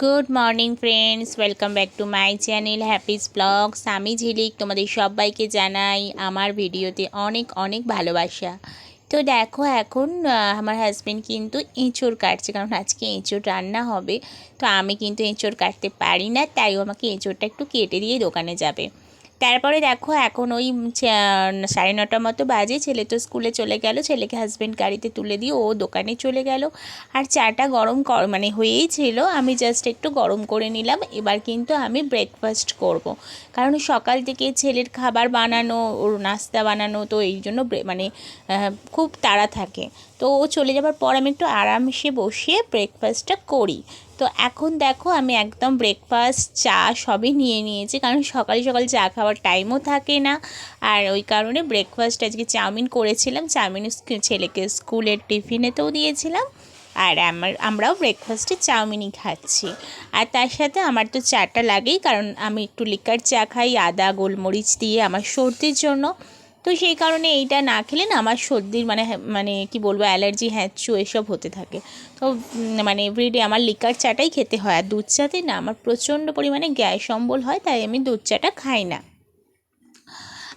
Good morning friends welcome back to my channel happy's blogs আমি ঝিলিক, তোমাদের সবাইকে জানাই আমার ভিডিওতে অনেক অনেক ভালোবাসা। তো দেখো, এখন আমার হাজব্যান্ড কিন্তু এঁচোড় কাটছে, কারণ আজকে এঁচোড় রান্না হবে। তো আমি কিন্তু এঁচোড় কাটতে পারি না, তাই আমাকে এঁচোড়টা একটু কেটে দিয়ে দোকানে যাবে। তারপরে দেখো এখন ওই সাড়ে নটার মতো বাজে, ছেলে তো স্কুলে চলে গেল, ছেলেকে হাজব্যান্ড গাড়িতে তুলে দিয়ে ও দোকানে চলে গেল আর চাটা গরম মানে হয়েই ছিল আমি জাস্ট একটু গরম করে নিলাম, এবার কিন্তু আমি ব্রেকফাস্ট করব। কারণ সকাল থেকে ছেলের খাবার বানানো, ওর নাস্তা বানানো তো এই জন্য মানে খুব তাড়া থাকে তো ও চলে যাবার পর আমি একটু আরামসে বসিয়ে ব্রেকফাস্টটা করি। তো এখন দেখো আমি একদম ব্রেকফাস্ট চা সবই নিয়ে নিয়েছি, কারণ সকাল সকাল চা খাওয়ার টাইমও থাকে না। আর ওই কারণে ব্রেকফাস্ট আজকে চাউমিন করেছিলাম, চাউমিন ছেলেকে স্কুলের টিফিনেতেও দিয়েছিলাম। আর আমার, আমরাও ব্রেকফাস্টে চাউমিনই খাচ্ছি। আর তার সাথে আমার তো চাটা লাগেই, কারণ আমি একটু লিকার চা খাই, আদা, গোলমরিচ দিয়ে আমার সর্দির জন্য। তো সেই কারণে এইটা না খেলে না আমার সর্দির মানে হ্যাঁ, মানে কি বলব অ্যালার্জি হ্যাঁচু এসব হতে থাকে। তো মানে এভরিডে আমার লিকার চাটাই খেতে হয়। আর দুধ চাতে না আমার প্রচণ্ড পরিমাণে গ্যাস অম্বল হয় তাই আমি দুধ চাটা খাই না।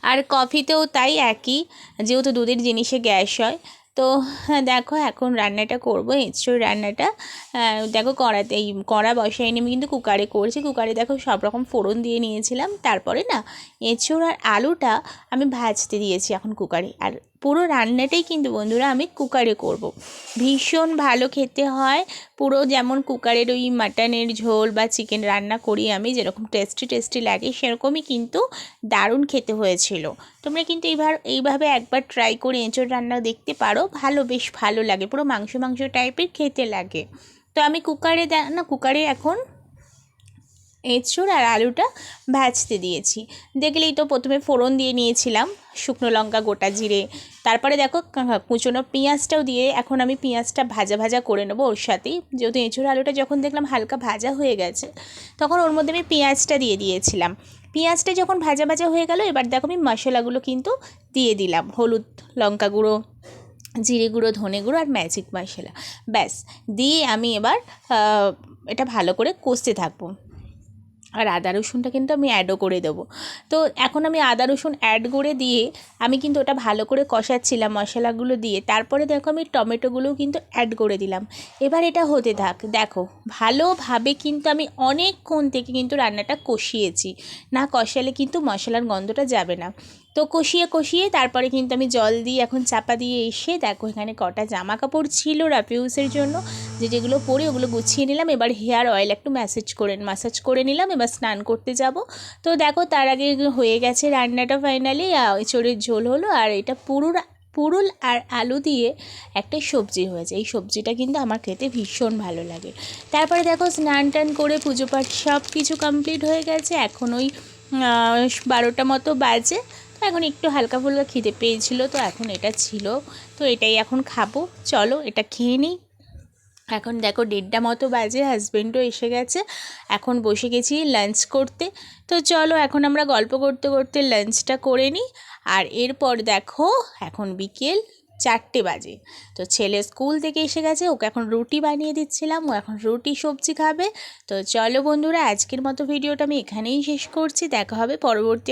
আর কফিতেও তাই একই যেহেতু দুধের জিনিসে গ্যাস হয় তো দেখো এখন রান্নাটা করব এসছো রান্নাটা দেখো কড়াতে, এই কড়া বসাই আমি কিন্তু কুকারে করছি। কুকারে দেখো সব রকম ফোড়ন দিয়ে নিয়েছিলাম, তারপরে না এঁচড় আর আলুটা আমি ভাজতে দিয়েছি এখন কুকারে। আর পুরো রান্নাটাই কিন্তু বন্ধুরা আমি কুকারে করব। ভীষণ ভালো খেতে হয়। পুরো যেমন কুকারের ওই মাটনের ঝোল বা চিকেন রান্না করি আমি, যেরকম টেস্টি টেস্টি লাগে, সেরকমই কিন্তু দারুণ খেতে হয়েছিল। তোমরা কিন্তু এইবার এইভাবে একবার ট্রাই করে এঁচড় রান্না দেখতে পারো। ভালো, বেশ ভালো লাগে। পুরো মাংস মাংস টাইপের খেতে লাগে। তো আমি কুকারে না, কুকারে এখন এঁচড় আর আলুটা ভাজতে দিয়েছি। দেখলেই তো প্রথমে ফোড়ন দিয়ে নিয়েছিলাম, শুকনো লঙ্কা, গোটা জিরে। তারপরে দেখো কুচনো পেঁয়াজটাও দিয়ে এখন আমি পেঁয়াজটা ভাজা ভাজা করে নেব ওর সাথেই। যেহেতু এঁচড় আলুটা যখন দেখলাম হালকা ভাজা হয়ে গেছে, তখন ওর মধ্যে আমি পেঁয়াজটা দিয়ে দিয়েছিলাম। পেঁয়াজটা যখন ভাজা ভাজা হয়ে গেল, এবার দেখো আমি মশলাগুলো কিন্তু দিয়ে দিলাম। হলুদ লঙ্কা গুঁড়ো, জিরে গুঁড়ো, ধনে গুঁড়ো আর ম্যাজিক মশলা। ব্যাস, দিয়ে আমি এবার এটা ভালো করে কষতে থাকব। আর আদা রসুনটা কিন্তু আমি অ্যাডও করে দেবো। তো এখন আমি আদা রসুন অ্যাড করে দিয়ে আমি কিন্তু ওটা ভালো করে কষাচ্ছিলাম মশলাগুলো দিয়ে। তারপরে দেখো আমি টমেটোগুলোও কিন্তু অ্যাড করে দিলাম। এবার এটা হতে থাক। দেখো, ভালোভাবে কিন্তু আমি অনেকক্ষণ থেকে কিন্তু রান্নাটা কষিয়েছি। না কষালে কিন্তু মশলার গন্ধটা যাবে না। তো কষিয়ে কষিয়ে তারপরে কিন্তু আমি জল দিয়ে এখন চাপা দিয়ে এসে দেখো এখানে কটা জামা কাপড় ছিল রাফিউসের জন্য। যে যেগুলো পরে, ওগুলো গুছিয়ে নিলাম। এবার হেয়ার অয়েল একটু ম্যাসেজ করে ম্যাসাজ করে নিলাম। এবার স্নান করতে যাব। তো দেখো, তার আগে হয়ে গেছে রান্নাটা ফাইনালি এঁচড়ের ঝোল হলো। আর এটা পুরো পুরুল আর আলু দিয়ে একটা সবজি হয়েছে। এই সবজিটা কিন্তু আমার খেতে ভীষণ ভালো লাগে। তারপরে দেখো, স্নান টান করে পুজো পাঠ সব কিছু কমপ্লিট হয়ে গেছে। এখন ওই বারোটা মতো বাজে। তো এখন একটু হালকা ফুলকা খিদে পেয়েছিল। তো এখন এটা ছিল। তো এটাই এখন খাব। চলো, এটা খেয়ে নিই। এখন দেখো দেড়টা মতো বাজে হাজব্যান্ডও এসে গেছে। এখন বসে গেছি লাঞ্চ করতে। তো চলো এখন আমরা গল্প করতে করতে লাঞ্চটা করে নিই। আর এরপর দেখো এখন বিকেল চারটে বাজে। তো ছেলে স্কুল থেকে এসে গেছে, ওকে এখন রুটি বানিয়ে দিচ্ছিলাম। ও এখন রুটি সবজি খাবে। তো চলো বন্ধুরা, আজকের মতো ভিডিওটা আমি এখানেই শেষ করছি। দেখা হবে পরবর্তী